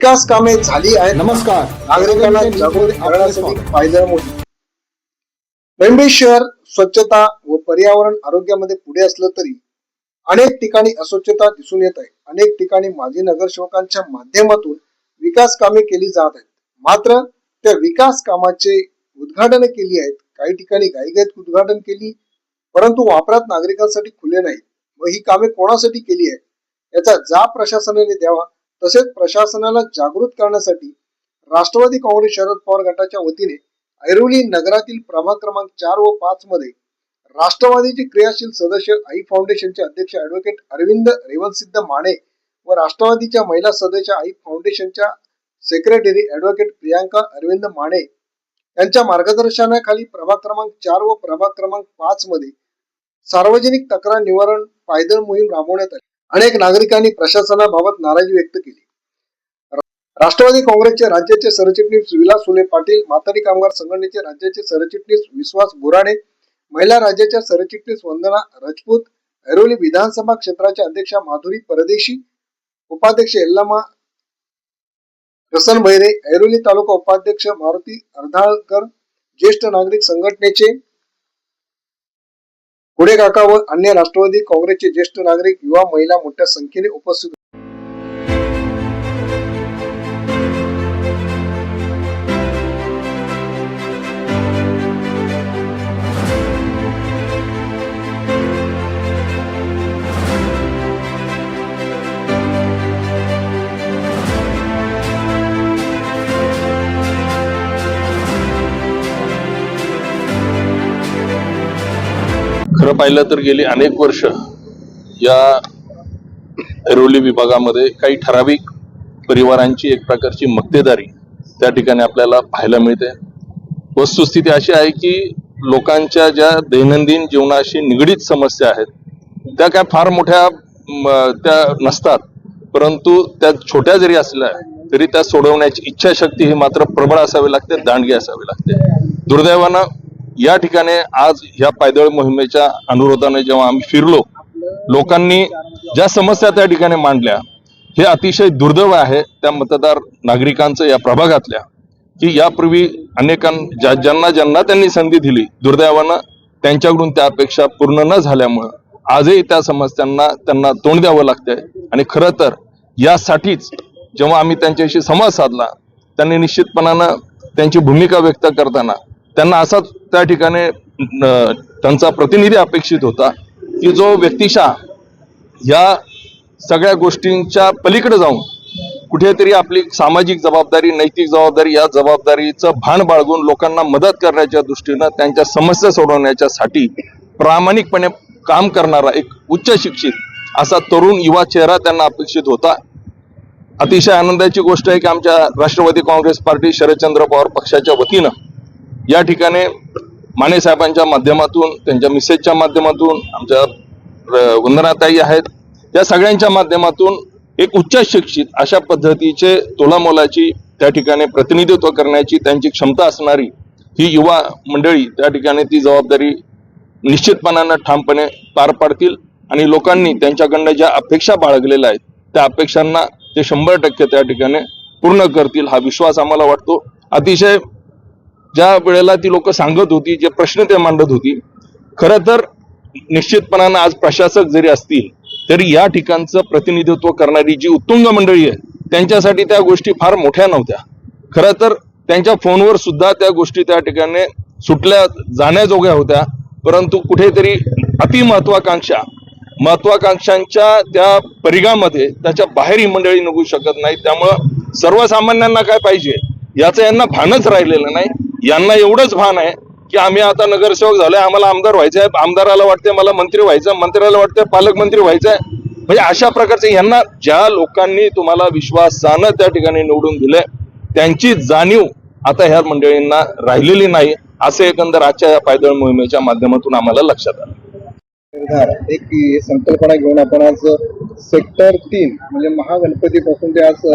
विकास कामे झाली आहेत. नमस्कार. नागरिकांना जागृत करण्यासाठी मुंबई शहर स्वच्छता व पर्यावरण आरोग्यामध्ये पुढे असलं तरी अनेक ठिकाणी अस्वच्छता दिसून येत आहे. अनेक ठिकाणी माजी नगरसेवकांच्या माध्यमातून विकास कामे केली जात आहेत. मात्र त्या विकास कामाचे उद्घाटन केली आहेत. काही ठिकाणी घाईघाईत उद्घाटन केली परंतु वापरात नागरिकांसाठी खुले नाही व ही कामे कोणासाठी केली आहे याचा जाब प्रशासनाने द्यावा. तसेच प्रशासनाला जागृत करण्यासाठी राष्ट्रवादी काँग्रेस शरद पवार गटाच्या वतीने ऐरोली नगरातील प्रभाग क्रमांक चार व पाच मध्ये राष्ट्रवादीचे क्रियाशील सदस्य आई फाउंडेशनचे अध्यक्ष ऍडव्होकेट अरविंद रेवनसिद्ध माने व राष्ट्रवादीच्या महिला सदस्य आई फाउंडेशनच्या सेक्रेटरी ऍडव्होकेट प्रियांका अरविंद माने यांच्या मार्गदर्शनाखाली प्रभाग क्रमांक चार व प्रभाग क्रमांक पाच मध्ये सार्वजनिक तक्रार निवारण पायदळ मोहीम राबवण्यात आली. अनेक नागरिकांनी प्रशासनाबाबत नाराजी व्यक्त केली. राष्ट्रवादी काँग्रेसचे राज्याचे सरचिटणीस विलास सुले पाटील मातारी कामगार संघटनेचे राज्याचे सरचिटणीस विश्वास बोराडे महिला राज्याच्या सरचिटणीस वंदना राजपूत ऐरोली विधानसभा क्षेत्राच्या अध्यक्षा माधुरी परदेशी उपाध्यक्ष एल्लामा रसन भैरे ऐरोली तालुका उपाध्यक्ष मारुती अर्धाळकर ज्येष्ठ नागरिक संघटनेचे पुढे काका व अन्य राष्ट्रवादी काँग्रेसचे ज्येष्ठ नागरिक युवा महिला मोठ्या संख्येने उपस्थित खरं पाहिलं तर गेली अनेक वर्ष या ऐरोली विभागामध्ये काही ठराविक परिवारांची एक प्रकारची मक्तेदारी त्या ठिकाणी आपल्याला पाहायला मिळते. वस्तुस्थिती अशी आहे की लोकांच्या ज्या दैनंदिन जीवनाशी निगडीत समस्या आहेत त्या काय फार मोठ्या त्या नसतात. परंतु त्या छोट्या जरी असल्या तरी त्या सोडवण्याची इच्छाशक्ती ही मात्र प्रबळ असावी लागते दांडगी असावी लागते. दुर्दैवानं या ठिकाणी आज ह्या पायदळ मोहिमेच्या अनुरोधाने जेव्हा आम्ही फिरलो लोकांनी ज्या समस्या त्या ठिकाणी मांडल्या हे अतिशय दुर्दैव आहे त्या मतदार नागरिकांचं या प्रभागातल्या की यापूर्वी अनेकां ज्या ज्यांना ज्यांना त्यांनी संधी दिली दुर्दैवानं त्यांच्याकडून त्या अपेक्षा पूर्ण न झाल्यामुळं आजही त्या समस्यांना त्यांना तोंड द्यावं लागतंय. आणि खरं तर यासाठीच जेव्हा आम्ही त्यांच्याशी संवाद साधला त्यांनी निश्चितपणानं त्यांची भूमिका व्यक्त करताना त्यांना असाच त्या ठिकाणी त्यांचा प्रतिनिधी अपेक्षित होता की जो व्यक्तिशा या सगळ्या गोष्टींच्या पलीकडे जाऊन कुठेतरी आपली सामाजिक जबाबदारी नैतिक जबाबदारी या जबाबदारीचं भान बाळगून लोकांना मदत करण्याच्या दृष्टीनं त्यांच्या समस्या सोडवण्याच्यासाठी प्रामाणिकपणे काम करणारा एक उच्च शिक्षित असा तरुण युवा चेहरा त्यांना अपेक्षित होता. अतिशय आनंदाची गोष्ट आहे की आमच्या राष्ट्रवादी काँग्रेस पार्टी शरदचंद्र पवार पक्षाच्या वतीनं या ठिकाणी माने साहेबांच्या माध्यमातून त्यांच्या मिसेसच्या माध्यमातून आमच्या वंदनाताई आहेत. या सगळ्यांच्या माध्यमातून एक उच्च शिक्षित अशा पद्धतीचे तोलामोलाची त्या ठिकाणी प्रतिनिधित्व करण्याची त्यांची क्षमता असणारी ही युवा मंडळी त्या ठिकाणी ती जबाबदारी निश्चितपणानं ठामपणे पार पाडतील आणि लोकांनी त्यांच्याकडनं ज्या अपेक्षा बाळगलेल्या आहेत त्या अपेक्षांना ते शंभर टक्के त्या ठिकाणी पूर्ण करतील हा विश्वास आम्हाला वाटतो. अतिशय ज्या वेळेला ती लोक सांगत होती जे प्रश्न ते मांडत होती खरं तर निश्चितपणानं आज प्रशासक जरी असतील तरी या ठिकाणचं प्रतिनिधित्व करणारी जी उत्तुंग मंडळी आहे त्यांच्यासाठी त्या गोष्टी फार मोठ्या नव्हत्या. खरं तर त्यांच्या फोनवर सुद्धा त्या गोष्टी त्या ठिकाणी सुटल्या जाण्याजोग्या होत्या परंतु कुठेतरी अतिमहत्वाकांक्षा महत्वाकांक्षांच्या त्या परिघामध्ये त्याच्या बाहेर ही मंडळी निघू शकत नाही त्यामुळं सर्वसामान्यांना काय पाहिजे याचं यांना भानच राहिलेलं नाही. यांना एवढंच भान आहे की आम्ही आता नगरसेवक झालोय आम्हाला आमदार व्हायचं आहे आमदाराला वाटतंय मला मंत्री व्हायचं मंत्र्याला वाटतंय पालकमंत्री व्हायचंय. म्हणजे अशा प्रकारचे यांना ज्या लोकांनी तुम्हाला विश्वासानं त्या ठिकाणी निवडून दिले त्यांची जाणीव आता ह्या मंडळींना राहिलेली नाही असे एकंदर आजच्या या पायदळ मोहिमेच्या माध्यमातून आम्हाला लक्षात आलं. एक संकल्पना घेऊन आपण आज सेक्टर तीन म्हणजे महागणपती पासून ते आज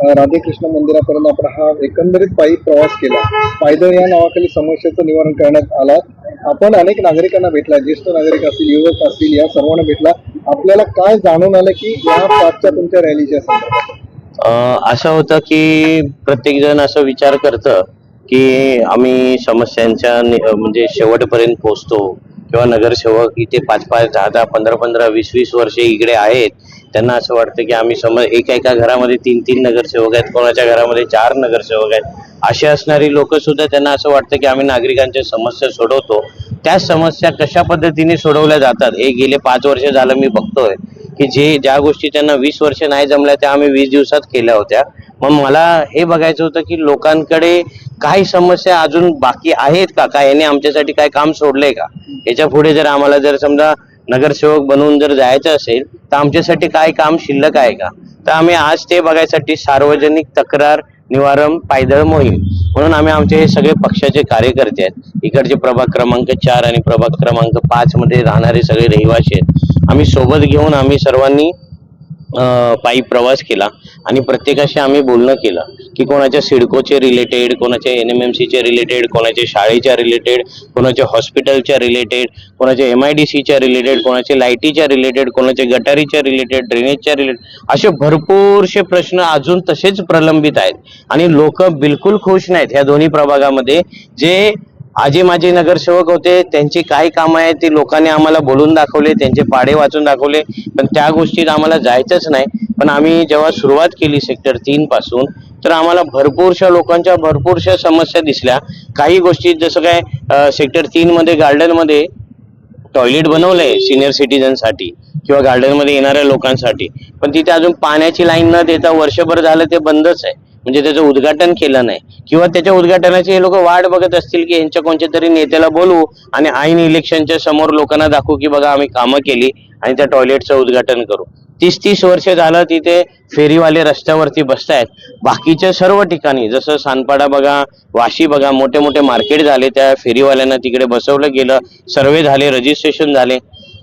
राधेकृष्ण मंदिरापर्यंत आपण हा एकंदरीत पायी प्रवास केला. पायदळ या नावाखाली समस्येचं निवारण करण्यात आला आपण अनेक नागरिकांना भेटला ज्येष्ठ नागरिक असतील युवक असतील या सर्वांना भेटला. आपल्याला काय जाणून आलं की या पाचच्या तुमच्या रॅलीच्या संदर्भात? अं, असं होतं की प्रत्येक जण असं विचार करतं की आम्ही समस्यांच्या म्हणजे शेवटपर्यंत पोहोचतो. किंवा नगरसेवक इथे पाच पाच दहा दहा पंधरा पंधरा वीस वीस वर्षे इकडे आहेत त्यांना असं वाटतं की आम्ही सम एका एका घरामध्ये तीन तीन नगरसेवक आहेत कोणाच्या घरामध्ये चार नगरसेवक आहेत. अशी असणारी लोक सुद्धा त्यांना असं वाटतं की आम्ही नागरिकांच्या समस्या सोडवतो. त्या समस्या कशा पद्धतीने सोडवल्या जातात हे गेले पाच वर्ष झालं मी बघतोय की जे ज्या गोष्टी त्यांना वीस वर्ष नाही जमल्या त्या आम्ही वीस दिवसात केल्या होत्या. मग मला हे बघायचं होतं की लोकांकडे काही समस्या अजून बाकी आहेत का? काय याने आमच्यासाठी काय काम सोडलंय का? याच्यापुढे जर आम्हाला जर समजा नगरसेवक बनवून जर जायचं असेल तर आमच्यासाठी काय काम शिल्लक आहे का? तर आम्ही आज ते बघायसाठी सार्वजनिक तक्रार निवारण पायदळ मोहीम म्हणून आम्ही आमचे हे सगळे पक्षाचे कार्यकर्ते आहेत. इकडचे प्रभाग क्रमांक चार आणि प्रभाग क्रमांक पाच मध्ये राहणारे सगळे रहिवासी आहेत. आम्ही सोबत घेऊन आम्ही सर्वांनी पायी प्रवास केला आणि प्रत्येकाशी आम्ही बोलणं केलं की कोणाच्या सिडकोचे रिलेटेड कोणाच्या एन एम एम सीचे रिलेटेड कोणाच्या शाळेच्या रिलेटेड कोणाच्या हॉस्पिटलच्या रिलेटेड कोणाच्या एम आय डी सीच्या रिलेटेड कोणाच्या लाईटीच्या रिलेटेड कोणाच्या गटारीच्या रिलेटेड ड्रेनेजच्या रिलेटेड असे भरपूरसे प्रश्न अजून तसेच प्रलंबित आहेत. आणि लोक बिलकुल खुश नाहीत ह्या दोन्ही प्रभागामध्ये जे आजी माझे नगरसेवक होते त्यांची काय कामं आहे ती लोकांनी आम्हाला बोलून दाखवले त्यांचे पाडे वाचून दाखवले. पण त्या गोष्टीत आम्हाला जायचंच नाही. पण आम्ही जेव्हा सुरुवात केली सेक्टर तीन पासून तर आम्हाला भरपूरशा लोकांच्या भरपूरशा समस्या दिसल्या. काही गोष्टी जसं काय सेक्टर तीन मध्ये गार्डनमध्ये टॉयलेट बनवलंय सिनियर सिटीजनसाठी किंवा गार्डनमध्ये येणाऱ्या लोकांसाठी. पण तिथे अजून पाण्याची लाईन न देता वर्षभर झालं ते बंदच आहे. म्हणजे त्याचं उद्घाटन केलं नाही. किंवा त्याच्या उद्घाटनाची हे लोक वाट बघत असतील की यांच्या कोणत्या तरी नेत्याला बोलवू आणि ऐन इलेक्शनच्या समोर लोकांना दाखवू की बघा आम्ही कामं केली आणि त्या टॉयलेटचं उद्घाटन करू. तीस तीस वर्ष झालं तिथे फेरीवाले रस्त्यावरती बसतायत. बाकीच्या सर्व ठिकाणी जसं सानपाडा बघा वाशी बघा मोठे मोठे मार्केट झाले त्या फेरीवाल्यांना तिकडे बसवलं गेलं सर्वे झाले रजिस्ट्रेशन झाले.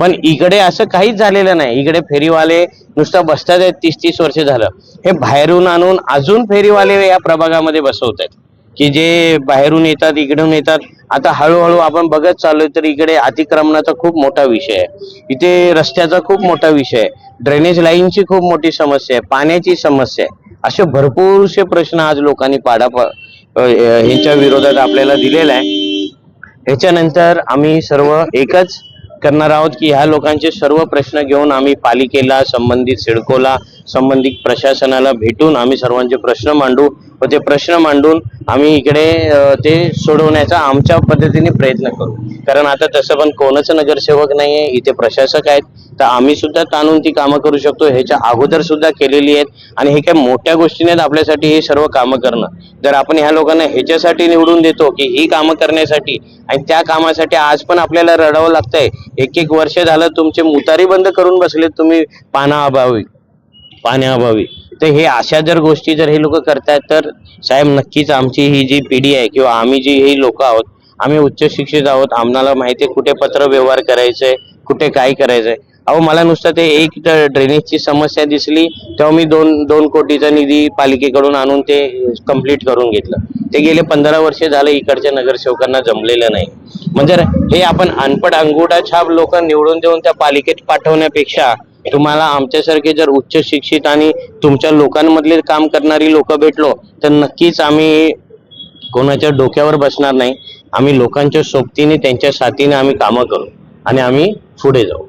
पण इकडे असं काहीच झालेलं नाही. इकडे फेरीवाले नुसतं बसतात आहेत तीस तीस वर्ष झालं. हे बाहेरून आणून अजून फेरीवाले या प्रभागामध्ये बसवत आहेत. की जे बाहेरून येतात इकडून येतात. आता हळूहळू आपण बघत चाललोय तर इकडे अतिक्रमणाचा खूप मोठा विषय आहे. इथे रस्त्याचा खूप मोठा विषय आहे. ड्रेनेज लाईनची खूप मोठी समस्या आहे. पाण्याची समस्या आहे. असे भरपूरसे प्रश्न आज लोकांनी पाडा प- ह्यांच्या विरोधात आपल्याला दिलेला आहे. ह्याच्यानंतर आम्ही सर्व एकच करणार आहोत की ह्या लोकांचे सर्व प्रश्न घेऊन आम्ही पालिकेला संबंधित सिडकोला संबंधित प्रशासनाला भेटून आम्ही सर्वांचे प्रश्न मांडू व ते प्रश्न मांडून आम्ही इकडे ते सोडवण्याचा आमच्या पद्धतीने प्रयत्न करू. कारण आता तसं पण कोणच नगरसेवक नाहीये इथे प्रशासक आहेत. तर आम्ही सुद्धा ताणून ती कामं करू शकतो. ह्याच्या अगोदर सुद्धा केलेली आहेत. आणि हे काय मोठ्या गोष्टी नाहीत आपल्यासाठी हे सर्व कामं करणं. जर आपण ह्या लोकांना ह्याच्यासाठी निवडून देतो की ही कामं करण्यासाठी आणि त्या कामासाठी आज पण आपल्याला रडावं लागतंय. एक एक वर्ष झालं तुमचे मुतारी बंद करून बसले तुम्ही पानाअभावी. पाण्याअभावी. तर हे अशा जर गोष्टी जर हे लोक करतायत तर साहेब नक्कीच आमची ही जी पिढी आहे किंवा आम्ही जी ही लोक आहोत आम्ही उच्च शिक्षित आहोत. आम्हाला माहिती आहे कुठे पत्र व्यवहार करायचंय कुठे काय करायचंय. अहो मला नुसतं ते एक ड्रेनेजची समस्या दिसली तेव्हा मी दोन दोन कोटीचा निधी पालिकेकडून आणून ते कंप्लीट करून घेतलं. ते गेले पंधरा वर्ष झालं इकडच्या नगरसेवकांना जमलेलं नाही. म्हणजे हे आपण अनपड अंगुठा छाप लोक निवडून देऊन त्या पालिकेत पाठवण्यापेक्षा तुम्हाला आमच्यासारखे जर उच्च शिक्षित आणि तुमच्या लोकांमधले काम करणारी लोक भेटलो तर नक्कीच आम्ही कोणाच्या डोक्यावर बसणार नाही. आम्ही लोकांच्या सोबतीने त्यांच्या साथीने आम्ही कामं करू आणि आम्ही पुढे जाऊ.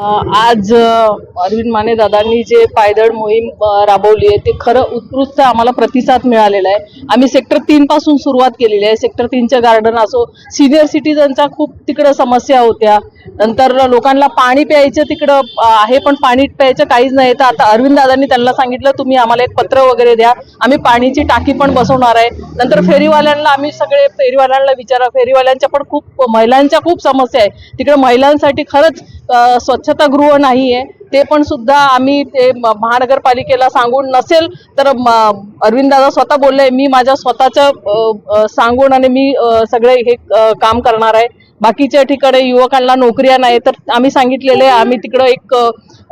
आज अरविंद माने दादांनी जे पायदळ मोहीम राबवली आहे ते खरं उत्कृष्ट आम्हाला प्रतिसाद मिळालेला आहे. आम्ही सेक्टर तीन पासून सुरुवात केलेली आहे. सेक्टर तीनच्या गार्डन असो सिनियर सिटीजनचा खूप तिकडं समस्या होत्या. नंतर लोकांना पाणी प्यायचं तिकडं आहे पण पाणी प्यायचं काहीच नाही. तर आता अरविंद दादांनी त्यांना सांगितलं तुम्ही आम्हाला एक पत्र वगैरे द्या. आम्ही पाणीची टाकी पण बसवणार आहे. नंतर फेरीवाल्यांना आम्ही सगळे फेरीवाल्यांना विचारा फेरीवाल्यांच्या पण खूप महिलांच्या खूप समस्या आहे. तिकडे महिलांसाठी खरंच स्वच्छतागृह नाही आहे ते पण सुद्धा आम्ही ते महानगरपालिकेला सांगून नसेल तर अरविंददादा स्वतः बोलले मी माझ्या स्वतःचं सांगून आणि मी सगळे हे काम करणार आहे. बाकीच्या ठिकाणी युवकांना नोकऱ्या नाही तर आम्ही सांगितलेले आम्ही तिकडं एक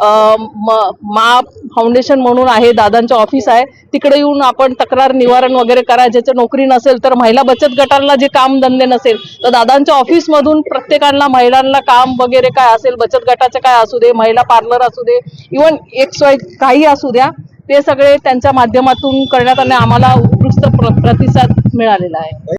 मा फाउंडेशन म्हणून आहे दादांचं ऑफिस आहे. तिकडे येऊन आपण तक्रार निवारण वगैरे करा ज्याचं नोकरी नसेल तर महिला बचत गटांना जे काम धंदे नसेल तर दादांच्या ऑफिसमधून प्रत्येकांना महिलांना काम वगैरे काय असेल बचत गटाचं काय असू दे महिला पार्लर असू दे इवन एक्स वाय काही असू द्या ते सगळे त्यांच्या माध्यमातून करण्यात आले आम्हाला उत्कृष्ट प्रतिसाद मिळालेला आहे.